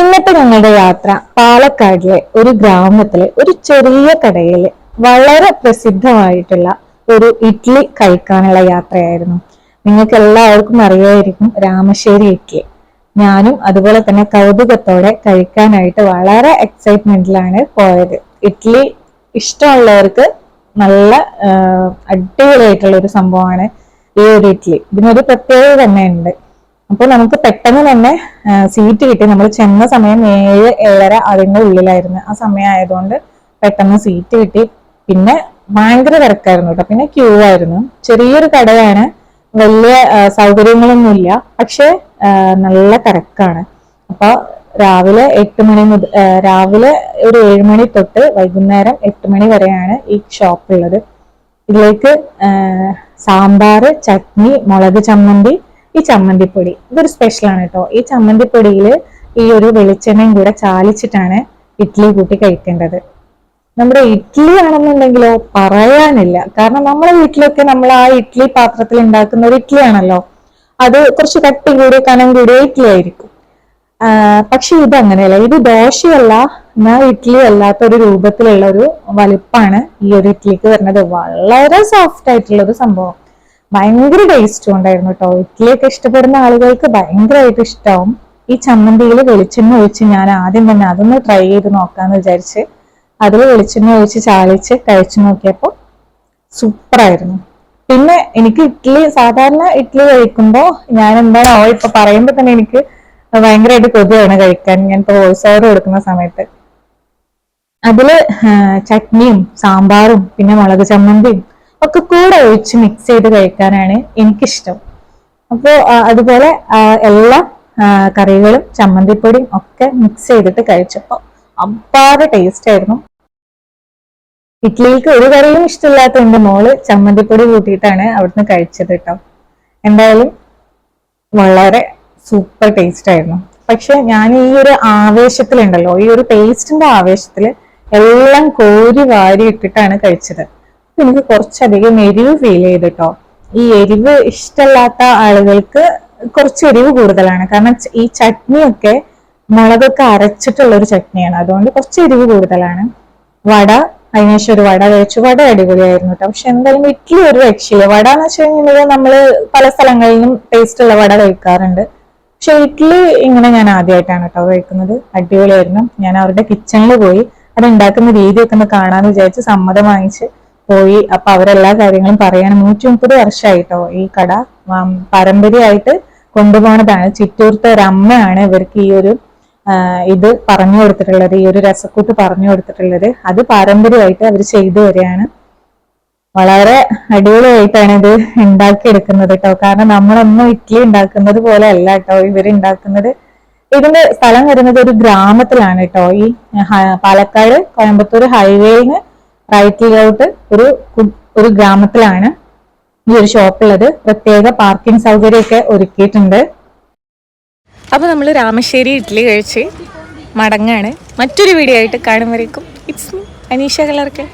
ഇന്നത്തെ ഞങ്ങളുടെ യാത്ര പാലക്കാടിലെ ഒരു ഗ്രാമത്തിലെ ഒരു ചെറിയ കടയിൽ വളരെ പ്രസിദ്ധമായിട്ടുള്ള ഒരു ഇഡ്ഡലി കഴിക്കാനുള്ള യാത്രയായിരുന്നു. നിങ്ങൾക്ക് എല്ലാവർക്കും അറിയായിരിക്കും രാമശ്ശേരി ഇഡ്ഡലി ഞാനും അതുപോലെ തന്നെ കൗതുകത്തോടെ കഴിക്കാനായിട്ട് വളരെ എക്സൈറ്റ്മെന്റിലാണ് പോയത്. ഇഡ്ഡലി ഇഷ്ടമുള്ളവർക്ക് നല്ല അടിപൊളിയായിട്ടുള്ള ഒരു സംഭവമാണ് ഈ ഒരു ഇഡ്ഡലി ഇതിനൊരു പ്രത്യേകത തന്നെ ഉണ്ട്. അപ്പോൾ നമുക്ക് പെട്ടെന്ന് തന്നെ സീറ്റ് കിട്ടി. നമ്മൾ ചെന്ന സമയം ഏഴ് ഏഴര അതിന്റെ ഉള്ളിലായിരുന്നു. ആ സമയം ആയതുകൊണ്ട് പെട്ടെന്ന് സീറ്റ് കിട്ടി. പിന്നെ ഭയങ്കര തിരക്കായിരുന്നു കേട്ടോ പിന്നെ ക്യൂ ആയിരുന്നു. ചെറിയൊരു കടയാണ്. വലിയ സൗകര്യങ്ങളൊന്നും സൗകര്യങ്ങളൊന്നുമില്ല. പക്ഷെ നല്ല തിരക്കാണ്. അപ്പോൾ രാവിലെ എട്ട് മണി മുതൽ രാവിലെ ഒരു ഏഴ് മണി തൊട്ട് വൈകുന്നേരം എട്ട് മണി വരെയാണ് ഈ ഷോപ്പ് ഉള്ളത്. ഇതിലേക്ക് സാമ്പാർ ചട്നി മുളക് ചമ്മന്തി ഈ ചമ്മന്തിപ്പൊടി. ഇതൊരു സ്പെഷ്യൽ ആണ് കേട്ടോ ഈ ചമ്മന്തിപ്പൊടിയിൽ ഈ ഒരു വെളിച്ചെണ്ണയും കൂടെ ചാലിച്ചിട്ടാണ് ഇഡ്ഡലി കൂട്ടി കഴിക്കേണ്ടത്. നമ്മുടെ ഇഡ്ഡലി ആണെന്നുണ്ടെങ്കിലോ പറയാനില്ല. കാരണം നമ്മുടെ വീട്ടിലൊക്കെ നമ്മൾ ആ ഇഡ്ഡലി പാത്രത്തിൽ ഉണ്ടാക്കുന്ന ഒരു ഇഡ്ഡലി ആണല്ലോ. അത് കുറച്ച് കട്ടി കൂടിയ കനം കൂടിയ ഇഡ്ഡലി ആയിരിക്കും. പക്ഷെ ഇത് അങ്ങനെയല്ല. ഇത് ദോശയല്ല എന്നാൽ ഇഡ്ഡലി അല്ലാത്ത ഒരു രൂപത്തിലുള്ള ഒരു വലുപ്പാണ് ഈ ഒരു ഇഡ്ഡലിക്ക് വരുന്നത്. വളരെ സോഫ്റ്റ് ആയിട്ടുള്ള ഒരു സംഭവം. ഭയങ്കര ടേസ്റ്റും ഉണ്ടായിരുന്നു കേട്ടോ ഇഡ്ഡലിയൊക്കെ ഇഷ്ടപ്പെടുന്ന ആളുകൾക്ക് ഭയങ്കരമായിട്ട് ഇഷ്ടമാവും ഈ ചമ്മന്തിയിൽ വെളിച്ചെണ്ണ ഒഴിച്ച് ഞാൻ ആദ്യം തന്നെ അതൊന്ന് ട്രൈ ചെയ്ത് നോക്കാന്ന് വിചാരിച്ച് അതിൽ വെളിച്ചെണ്ണ ഒഴിച്ച് ചാളിച്ച് കഴിച്ചു നോക്കിയപ്പോൾ സൂപ്പറായിരുന്നു. പിന്നെ എനിക്ക് ഇഡ്ഡലി സാധാരണ ഇഡ്ഡലി കഴിക്കുമ്പോൾ ഞാൻ എന്താണോ ഇപ്പൊ പറയുമ്പോൾ തന്നെ എനിക്ക് ഭയങ്കരമായിട്ട് കൊതിയാണ് കഴിക്കാൻ. ഞാൻ ഇപ്പൊ വോയിസ് ഓവർ കൊടുക്കുന്ന സമയത്ത്. അതിൽ ചട്നിയും സാമ്പാറും പിന്നെ മുളക് ചമ്മന്തിയും ഒക്കെ കൂടെ ഒഴിച്ച് മിക്സ് ചെയ്ത് കഴിക്കാനാണ് എനിക്കിഷ്ടം. അപ്പോൾ അതുപോലെ എല്ലാ കറികളും ചമ്മന്തിപ്പൊടിയും ഒക്കെ മിക്സ് ചെയ്തിട്ട് കഴിച്ചപ്പോൾ അപ്പാറ് ടേസ്റ്റ് ആയിരുന്നു. ഇഡ്ഡലിക്ക് ഒരു കറിയും ഇഷ്ടമില്ലാത്ത എന്റെ മോൾ ചമ്മന്തിപ്പൊടി കൂട്ടിയിട്ടാണ് അവിടുന്ന് കഴിച്ചത് കേട്ടോ. എന്തായാലും വളരെ സൂപ്പർ ടേസ്റ്റ് ആയിരുന്നു. പക്ഷെ ഞാൻ ഈ ഒരു ആവേശത്തിലുണ്ടല്ലോ ഈ ഒരു ടേസ്റ്റിന്റെ ആവേശത്തിൽ എല്ലാം കോരി വാരി ഇട്ടിട്ടാണ് കഴിച്ചത്. എനിക്ക് കുറച്ചധികം എരിവ് ഫീൽ ചെയ്തിട്ടോ ഈ എരിവ് ഇഷ്ടമല്ലാത്ത ആളുകൾക്ക് കുറച്ച് എരിവ് കൂടുതലാണ്. കാരണം ഈ ചട്നിയൊക്കെ മുളകൊക്കെ അരച്ചിട്ടുള്ള ഒരു ചട്നിയാണ്. അതുകൊണ്ട് കുറച്ച് എരിവ് കൂടുതലാണ്. വട അതിനുശേഷം ഒരു വട കഴിച്ചു. വട അടിപൊളിയായിരുന്നു കേട്ടോ പക്ഷെ എന്തായാലും ഇഡ്ഡലി ഒരു രക്ഷയില്ല. വട എന്ന് വെച്ച് കഴിഞ്ഞാൽ നമ്മൾ പല സ്ഥലങ്ങളിലും ടേസ്റ്റ് ഉള്ള വട കഴിക്കാറുണ്ട്. പക്ഷെ ഇഡ്ഡലി ഇങ്ങനെ ഞാൻ ആദ്യമായിട്ടാണ് കേട്ടോ കഴിക്കുന്നത്. അടിപൊളിയായിരുന്നു. ഞാൻ അവരുടെ കിച്ചണിൽ പോയി. അത് ഉണ്ടാക്കുന്ന രീതിയൊക്കെ ഒന്ന് കാണാന്ന് വിചാരിച്ച് സമ്മതം വാങ്ങിച്ച് പോയി. അപ്പൊ അവരെല്ലാ കാര്യങ്ങളും പറയാൻ നൂറ്റി മുപ്പത് വർഷമായിട്ടോ ഈ കട പാരമ്പര്യമായിട്ട് കൊണ്ടുപോണതാണ്. ചിറ്റൂർത്തെ ഒരു അമ്മയാണ് ഇവർക്ക് ഈ ഒരു ഇത് പറഞ്ഞു കൊടുത്തിട്ടുള്ളത് ഈ ഒരു രസക്കൂട്ട് പറഞ്ഞു കൊടുത്തിട്ടുള്ളത്. അത് പാരമ്പര്യമായിട്ട് അവർ ചെയ്തു വരികയാണ്. വളരെ അടിപൊളിയായിട്ടാണ് ഇത് ഉണ്ടാക്കിയെടുക്കുന്നത് കേട്ടോ. കാരണം നമ്മളൊന്നും ഇഡ്ഡലി ഉണ്ടാക്കുന്നത് പോലെ അല്ല കേട്ടോ ഇവർ ഉണ്ടാക്കുന്നത്. ഇതിന്റെ സ്ഥലം വരുന്നത് ഒരു ഗ്രാമത്തിലാണ് കേട്ടോ. ഈ പാലക്കാട് കോയമ്പത്തൂർ ഹൈവേന്ന് റൈറ്റിലോട്ട് ഒരു ഒരു ഗ്രാമത്തിലാണ് ഈ ഒരു ഷോപ്പ് ഉള്ളത് പ്രത്യേക പാർക്കിംഗ് സൗകര്യമൊക്കെ ഒരുക്കിയിട്ടുണ്ട്. അപ്പോൾ നമ്മൾ രാമശ്ശേരി ഇഡ്ഡലി കഴിച്ച് മടങ്ങാണ്. മറ്റൊരു വീഡിയോ ആയിട്ട് കാണുമ്പോഴേക്കും ഇറ്റ്സ് മീ അനീഷ കളർക്കൽ